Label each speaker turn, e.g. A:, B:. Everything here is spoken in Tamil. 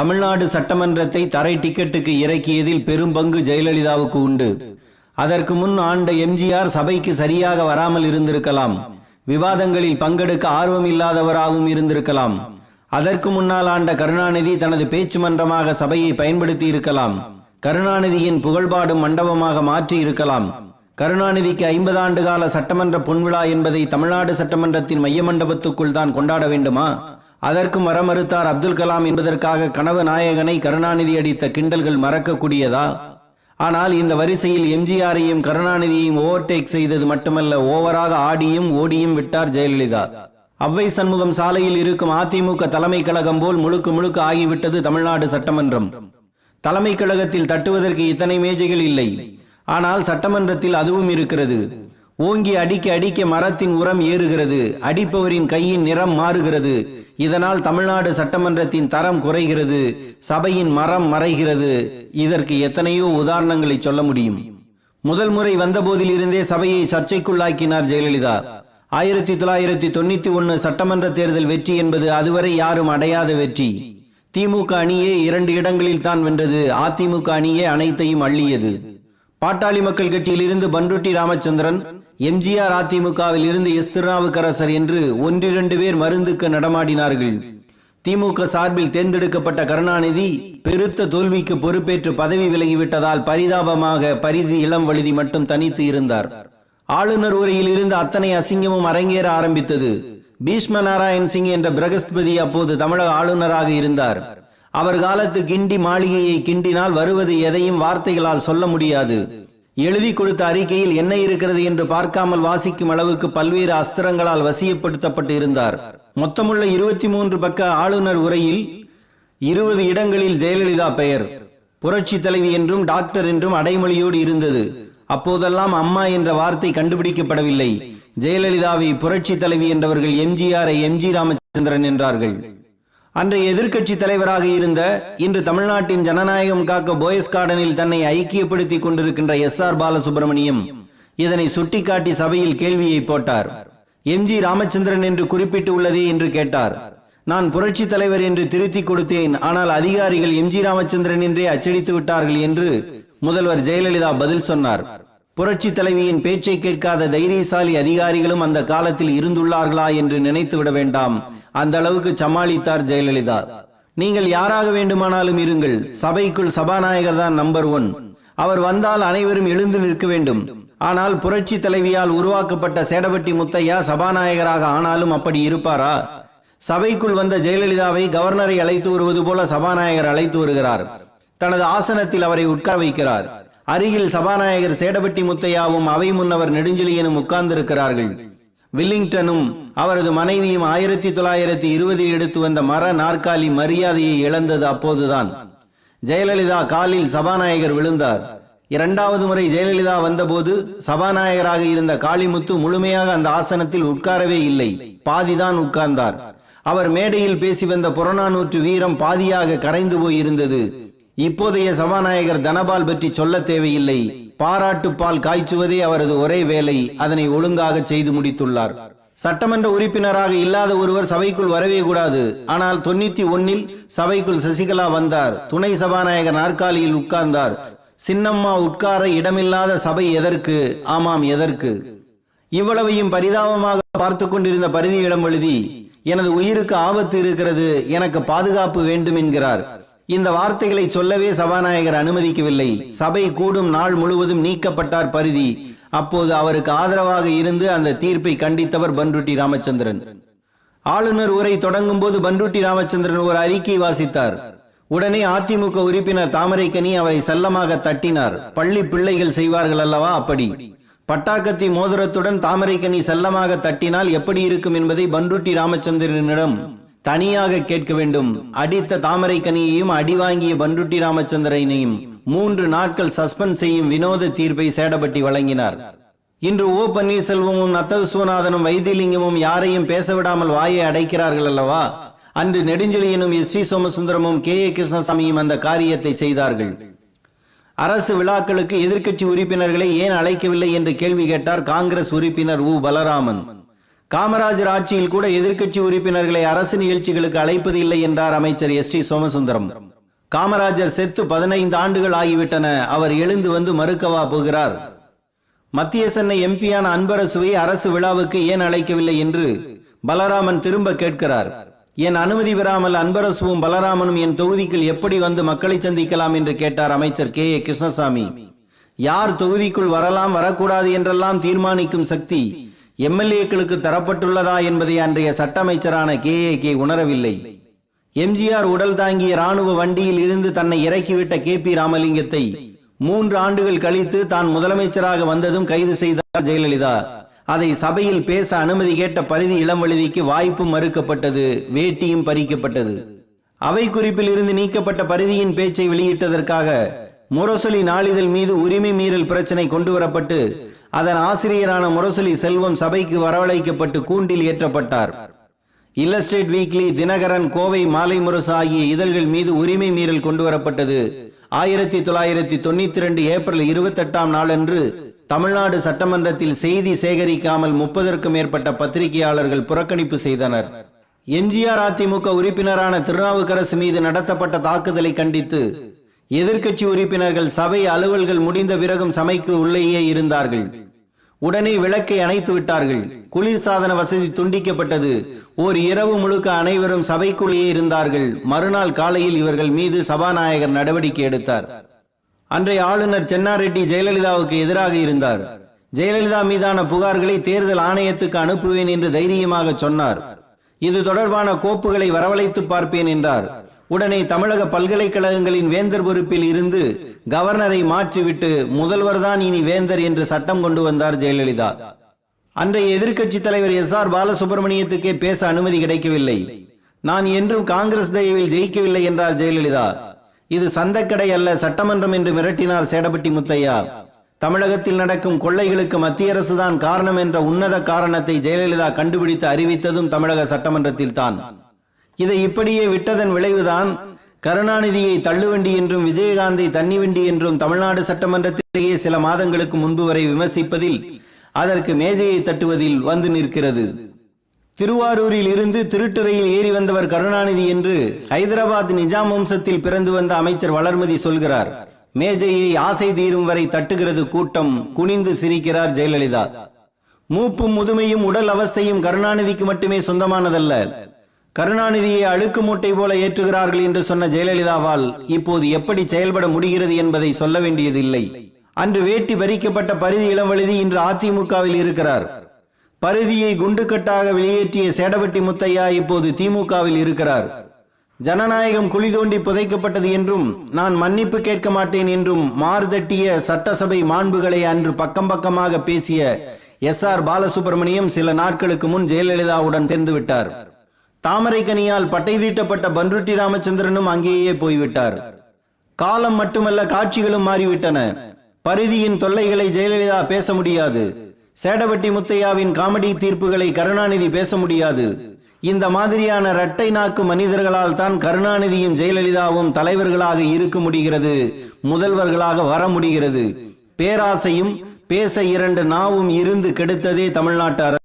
A: தமிழ்நாடு சட்டமன்றத்தை தரை டிக்கெட்டுக்கு இறக்கியதில் பெரும் பங்கு ஜெயலலிதாவுக்கு உண்டு. அதற்கு முன் ஆண்ட எம்ஜிஆர் சபைக்கு சரியாக வராமல் இருந்திருக்கலாம். விவாதங்களில் பங்கெடுக்க ஆர்வம் இல்லாதவராகவும் இருந்திருக்கலாம். அதற்கு முன்னால் ஆண்ட கருணாநிதி தனது பேச்சு மன்றமாக சபையை பயன்படுத்தி இருக்கலாம். கருணாநிதியின் புகழ்பாடும் மண்டபமாக மாற்றி இருக்கலாம். கருணாநிதிக்கு ஐம்பது ஆண்டு கால சட்டமன்ற பொன்விழா என்பதை தமிழ்நாடு சட்டமன்றத்தின் மைய மண்டபத்துக்குள் தான் கொண்டாட வேண்டுமா? அதற்கும் மரமறுத்தார் அப்துல் கலாம் என்பதற்காக கனவு நாயகனை கருணாநிதி அடித்த கிண்டல்கள் மறக்கக்கூடியதா? ஆனால் இந்த வரிசையில் எம்ஜிஆரையும் கருணாநிதியையும் ஓவர்டேக் செய்தது மட்டுமல்ல ஓவராக ஆடியும் ஓடியும் விட்டார் ஜெயலலிதா. அவ்வை சண்முகம் சாலையில் இருக்கும் அதிமுக தலைமை கழகம் போல் முழுக்க முழுக்க ஆகிவிட்டது தமிழ்நாடு சட்டமன்றம். தலைமை கழகத்தில் தட்டுவதற்கு இத்தனை மேஜைகள் இல்லை. ஆனால் சட்டமன்றத்தில் அதுவும் இருக்கிறது. ஓங்கி அடிக்க அடிக்க மரத்தின் உரம் ஏறுகிறது. அடிப்பவரின் கையின் நிறம் மாறுகிறது. இதனால் தமிழ்நாடு சட்டமன்றத்தின் தரம் குறைகிறது. சபையின் மரம் மறைகிறது. இதற்கு எத்தனையோ உதாரணங்களை சொல்ல முடியும். முதல் முறை வந்தபோதில் இருந்தே சபையை சர்ச்சைக்குள்ளாக்கினார் ஜெயலலிதா. ஆயிரத்தி தொள்ளாயிரத்தி தொண்ணூத்தி ஒன்னு சட்டமன்ற தேர்தல் வெற்றி என்பது அதுவரை யாரும் அடையாத வெற்றி. திமுக அணியே இரண்டு இடங்களில் தான் வென்றது. அதிமுக அணியே அனைத்தையும் அள்ளியது. பாட்டாளி மக்கள் கட்சியில் இருந்து பன்ருட்டி ராமச்சந்திரன் எம்ஜிஆர் அதிமுகவில் இருந்து எஸ். திருநாவுக்கரசர் என்று ஒன்றிரண்டு பேர் மருந்துக்கு நடமாடினார்கள். திமுக சார்பில் தேர்ந்தெடுக்கப்பட்ட கருணாநிதி பெருத்த தோல்விக்கு பொறுப்பேற்று பதவி விலகிவிட்டதால் பரிதாபமாக பரிதி இளம் வழுதி மட்டும் தனித்து இருந்தார். ஆளுநர் உரையில் இருந்து அத்தனை அசிங்கமும் அரங்கேற ஆரம்பித்தது. பீஷ்ம நாராயண் சிங் என்ற பிரகஸ்பதி அப்போது தமிழக ஆளுநராக இருந்தார். அவர் காலத்து கிண்டி மாளிகையை கிண்டினால் வருவது எதையும் வார்த்தைகளால் சொல்ல முடியாது. எழுதி கொடுத்த அறிக்கையில் என்ன இருக்கிறது என்று பார்க்காமல் வாசிக்கும் அளவுக்கு பல்வேறு அஸ்திரங்களால் வசியப்படுத்தப்பட்டு இருந்தார். மொத்தமுள்ள இருபத்தி மூன்று பக்க ஆளுநர் உரையில் இருபது இடங்களில் ஜெயலலிதா பெயர். புரட்சி தலைவி என்றும் டாக்டர் என்றும் அடைமொழியோடு இருந்தது. அப்போதெல்லாம் அம்மா என்ற வார்த்தை கண்டுபிடிக்கப்படவில்லை. ஜெயலலிதாவை புரட்சி தலைவி என்றவர்கள் எம்ஜிஆரை எம்ஜி ராமச்சந்திரன் என்றார்கள். அன்றைய எதிர்க்கட்சி தலைவராக இருந்த இன்று தமிழ்நாட்டின் ஜனநாயகம் காக்க போயஸ் கார்டனில் தன்னை ஐக்கியப்படுத்திக் கொண்டிருக்கின்ற எஸ் ஆர் பாலசுப்ரமணியம் இதனை சுட்டிக்காட்டி சபையில் கேள்வியை போட்டார். எம்ஜி ராமச்சந்திரன் என்று குறிப்பிட்டு உள்ளதே என்று கேட்டார். நான் புரட்சி தலைவர் என்று திருத்தி கொடுத்தேன் ஆனால் அதிகாரிகள் எம் ஜி ராமச்சந்திரன் என்றே அச்சடித்து விட்டார்கள் என்று முதல்வர் ஜெயலலிதா பதில் சொன்னார். புரட்சி தலைவியின் பேச்சை கேட்காத தைரியசாலி அதிகாரிகளும் அந்த காலத்தில் இருந்துள்ளார்களா என்று நினைத்து விட வேண்டாம். அந்த அளவுக்கு சமாளித்தார் ஜெயலலிதா. நீங்கள் யாராக வேண்டுமானாலும் இருங்கள். சபைக்குள் சபாநாயகர் தான் நம்பர் ஒன் அவர் வந்தால் அனைவரும் எழுந்து நிற்க வேண்டும். ஆனால் புரட்சி தலைவியால் உருவாக்கப்பட்ட சேடவட்டி முத்தையா சபாநாயகராக ஆனாலும் அப்படி இருப்பாரா? சபைக்குள் வந்த ஜெயலலிதாவை கவர்னரை அழைத்து வருவது போல சபாநாயகர் அழைத்து வருகிறார். தனது ஆசனத்தில் அவரை உட்கார வைக்கிறார். அருகில் சபாநாயகர் சேடபட்டி முத்தையாவும் அவை முன்னவர் நெடுஞ்செழியனும் உட்கார்ந்திருக்கிறார்கள். வில்லிங்டனும் அவரது மனைவியும் ஆயிரத்தி தொள்ளாயிரத்தி இருபதில் எடுத்து வந்த மர நாற்காலி மரியாதையை இழந்தது அப்போதுதான். ஜெயலலிதா காலில் சபாநாயகர் விழுந்தார். இரண்டாவது முறை ஜெயலலிதா வந்தபோது சபாநாயகராக இருந்த காளிமுத்து முழுமையாக அந்த ஆசனத்தில் உட்காரவே இல்லை. பாதிதான் உட்கார்ந்தார். அவர் மேடையில் பேசி வந்த புறநானூற்று வீரம் பாதியாக கரைந்து போயிருந்தது. இப்போதைய சபாநாயகர் தனபால் பற்றி சொல்ல தேவையில்லை. பாராட்டு பால் காய்ச்சுவதே அவரது ஒரே வேலை. அதனை ஒழுங்காக செய்து முடித்துள்ளார். சட்டமன்ற உறுப்பினராக இல்லாத ஒருவர் சபைக்குள் வரவே கூடாது. ஆனால் தொண்ணூத்தி ஒன்னில் சபைக்குள் சசிகலா வந்தார். துணை சபாநாயகர் நாற்காலியில் உட்கார்ந்தார். சின்னம்மா உட்கார இடமில்லாத சபை எதற்கு? ஆமாம் எதற்கு? இவ்வளவையும் பரிதாபமாக பார்த்து கொண்டிருந்த பரிதியிடம் எழுதி எனது உயிருக்கு ஆபத்து இருக்கிறது. எனக்கு பாதுகாப்பு வேண்டும் என்கிறார். இந்த வார்த்தைகளை சொல்லவே சபாநாயகர் அனுமதிக்கவில்லை. சபை கூடும் நாள் முழுவதும் நீக்கப்பட்டார் பரிதி. அப்போது அவருக்கு ஆதரவாக இருந்து அந்த தீர்ப்பை கண்டித்தவர் பன்ருட்டி ராமச்சந்திரன். ஆளுநர் உரை தொடங்கும் போது பன்ருட்டி ராமச்சந்திரன் ஒரு அறிக்கை வாசித்தார். உடனே அதிமுக உறுப்பினர் தாமரைக்கனி அவரை செல்லமாக தட்டினார். பள்ளி பிள்ளைகள் செய்வார்கள் அல்லவா அப்படி. பட்டாக்கத்தி மோதிரத்துடன் தாமரைக்கனி செல்லமாக தட்டினால் எப்படி இருக்கும் என்பதை பன்ருட்டி ராமச்சந்திரனிடம் தனியாக கேட்க வேண்டும். அடித்த தாமரைக்கனியையும் அடி வாங்கிய பன்ருட்டி ராமச்சந்திரனையும் மூன்று நாட்கள் சஸ்பெண்ட் செய்யும் வினோத தீர்ப்பை சேடப்பட்டி வழங்கினார். இன்று ஓ பன்னீர்செல்வமும் நத்த விஸ்வநாதனும் வைத்தியலிங்கமும் யாரையும் பேச விடாமல் வாயை அடைக்கிறார்கள் அல்லவா? அன்று நெடுஞ்செழியனும் எஸ் சி சோமசுந்தரமும் கே ஏ கிருஷ்ணசாமியும் அந்த காரியத்தை செய்தார்கள். அரசு விழாக்களுக்கு எதிர்க்கட்சி உறுப்பினர்களை ஏன் அழைக்கவில்லை என்று கேள்வி கேட்டார் காங்கிரஸ் உறுப்பினர் உ. பலராமன். காமராஜர் ஆட்சியில் கூட எதிர்க்கட்சி உறுப்பினர்களை அரசு நிகழ்ச்சிகளுக்கு அழைப்பது இல்லை என்றார் அமைச்சர் எஸ் டி சோமசுந்தரம். காமராஜர் செத்து பதினைந்து ஆண்டுகள் ஆகிவிட்டன. அவர் எழுந்து வந்து மறுக்கவா போகிறார்? மத்திய சென்னை எம்பியான அன்பரசுவை அரசு விழாவுக்கு ஏன் அழைக்கவில்லை என்று பலராமன் திரும்ப கேட்கிறார். என் அனுமதி பெறாமல் அன்பரசுவும் பலராமனும் என் தொகுதிக்குள் எப்படி வந்து மக்களை சந்திக்கலாம் என்று கேட்டார் அமைச்சர் கே. ஏ. கிருஷ்ணசாமி. யார் தொகுதிக்குள் வரலாம் வரக்கூடாது என்றெல்லாம் தீர்மானிக்கும் சக்தி எம்எல்ஏக்களுக்கு தரப்பட்டுள்ளதா என்பதை அன்றைய சட்ட அமைச்சரான கே. ஏ. கே. உணரவில்லை. எம்ஜிஆர் உடல் தாங்கிய ராணுவ வண்டியில் இருந்து தன்னை இறக்கிவிட்ட கே. பி. ராமலிங்கத்தை மூன்று ஆண்டுகள் கழித்து தான் முதலமைச்சராக வந்ததும் கைது செய்தார் ஜெயலலிதா. அதை சபையில் பேச அனுமதி கேட்ட பரிதி இளம்வழுதிக்கு வாய்ப்பு மறுக்கப்பட்டது. வேட்டியும் பறிக்கப்பட்டது. அவை குறிப்பில் இருந்து நீக்கப்பட்ட பரிதியின் பேச்சை வெளியிட்டதற்காக முரசொலி நாளிதழ் மீது உரிமை மீறல் பிரச்சனை கொண்டு வரப்பட்டு அதன் ஆசிரியரான முரசொலி செல்வம் சபைக்கு வரவழைக்கப்பட்டு கூண்டில் ஏற்றப்பட்டார். இல்லஸ்டேட் வீக்லி தினகரன் கோவை மாலை முரசு ஆகிய இதழ்கள் மீது உரிமை மீறல் கொண்டு வரப்பட்டது ஆயிரத்தி தொள்ளாயிரத்தி தொண்ணூத்தி ரெண்டு ஏப்ரல் இருபத்தெட்டாம் நாளன்று தமிழ்நாடு சட்டமன்றத்தில் செய்தி சேகரிக்காமல் முப்பதற்கும் மேற்பட்ட பத்திரிகையாளர்கள் புறக்கணிப்பு செய்தனர். எம்ஜிஆர் அதிமுக உறுப்பினரான திருநாவுக்கரசு மீது நடத்தப்பட்ட தாக்குதலை கண்டித்து எதிர்க்கட்சி உறுப்பினர்கள் சபை அலுவல்கள் முடிந்த பிறகும் சமைக்கு உள்ளேயே இருந்தார்கள். உடனே விளக்கை அணைத்து விட்டார்கள். குளிர்சாதன வசதி துண்டிக்கப்பட்டது. ஓர் இரவு முழுக்க அனைவரும் சபைக்குள்ளேயே இருந்தார்கள். மறுநாள் காலையில் இவர்கள் மீது சபாநாயகர் நடவடிக்கை எடுத்தார். அன்றைய ஆளுநர் சென்னாரெட்டி ஜெயலலிதாவுக்கு எதிராக இருந்தார். ஜெயலலிதா மீதான புகார்களை தேர்தல் ஆணையத்துக்கு அனுப்புவேன் என்று தைரியமாக சொன்னார். இது தொடர்பான கோப்புகளை வரவழைத்து பார்ப்பேன் என்றார். உடனே தமிழக பல்கலைக்கழகங்களின் வேந்தர் பொறுப்பில் இருந்து கவர்னரை மாற்றிவிட்டு முதல்வர்தான் இனி வேந்தர் என்று சட்டம் கொண்டு வந்தார் ஜெயலலிதா. அன்றைய எதிர்க்கட்சி தலைவர் எஸ் ஆர் பாலசுப்ரமணியத்துக்கே பேச அனுமதி கிடைக்கவில்லை. நான் என்றும் காங்கிரஸ் தயவில் ஜெயிக்கவில்லை என்றார் ஜெயலலிதா. இது சந்தக்கடை அல்ல சட்டமன்றம் என்று மிரட்டினார் சேடபட்டி முத்தையா. தமிழகத்தில் நடக்கும் கொள்ளைகளுக்கு மத்திய அரசுதான் காரணம் என்ற உன்னத காரணத்தை ஜெயலலிதா கண்டுபிடித்து அறிவித்ததும் தமிழக சட்டமன்றத்தில் தான் இதை இப்படியே விட்டதன் விளைவுதான் கருணாநிதியை தள்ளுவண்டி என்றும் விஜயகாந்தை தண்ணிவண்டி என்றும் தமிழ்நாடு சட்டமன்றத்திலேயே சில மாதங்களுக்கு முன்பு வரை விமர்சிப்பதில் அதற்கு மேஜையை தட்டுவதில் வந்து நிற்கிறது. திருவாரூரில் இருந்து திருட்டுறையில் ஏறி வந்தவர் கருணாநிதி என்று ஹைதராபாத் நிஜாம் வம்சத்தில் பிறந்து வந்த அமைச்சர் வளர்மதி சொல்கிறார் மேஜையை ஆசை தீரும் வரை தட்டுகிறது கூட்டம் குனிந்து சிரிக்கிறார் ஜெயலலிதா. மூப்பும் முதுமையும் உடல் அவஸ்தையும் கருணாநிதிக்கு மட்டுமே சொந்தமானதல்ல. கருணாநிதியை அழுக்கு மூட்டை போல ஏற்றுகிறார்கள் என்று சொன்ன ஜெயலலிதாவால் இப்போது எப்படி செயல்பட முடிகிறது என்பதை சொல்ல வேண்டியதில்லை. அன்று வேட்டி பறிக்கப்பட்ட பரிதி இளம்வழுதி இன்று அதிமுகவில் இருக்கிறார். பரிதியை குண்டுக்கட்டாக வெளியேற்றிய சேடபட்டி முத்தையா இப்போது திமுகவில் இருக்கிறார். ஜனநாயகம் குழி தோண்டி புதைக்கப்பட்டது என்றும் நான் மன்னிப்பு கேட்க மாட்டேன் என்றும் மார்தட்டிய சட்டசபை மாண்புகளை அன்று பக்கம் பக்கமாக பேசிய எஸ் ஆர் பாலசுப்ரமணியம் சில நாட்களுக்கு முன் ஜெயலலிதாவுடன் சேர்ந்து விட்டார் தாமரைக்கனியால் பட்டை தீட்டப்பட்ட பன்ருட்டி ராமச்சந்திரனும் அங்கேயே போய்விட்டார். காலம் மட்டுமல்ல காட்சிகளும் மாறிவிட்டன. பரிதியின் தொல்லைகளை ஜெயலலிதா பேச முடியாது. சேடபட்டி முத்தையாவின் காமெடி தீர்ப்புகளை கருணாநிதி பேச முடியாது. இந்த மாதிரியான இரட்டை நாக்கு மனிதர்களால் தான் கருணாநிதியும் ஜெயலலிதாவும் தலைவர்களாக இருக்க முடிகிறது முதல்வர்களாக வர முடிகிறது. பேராசையும் பேச இரண்டு நாவும் இருந்து கெடுத்ததே தமிழ்நாட்டு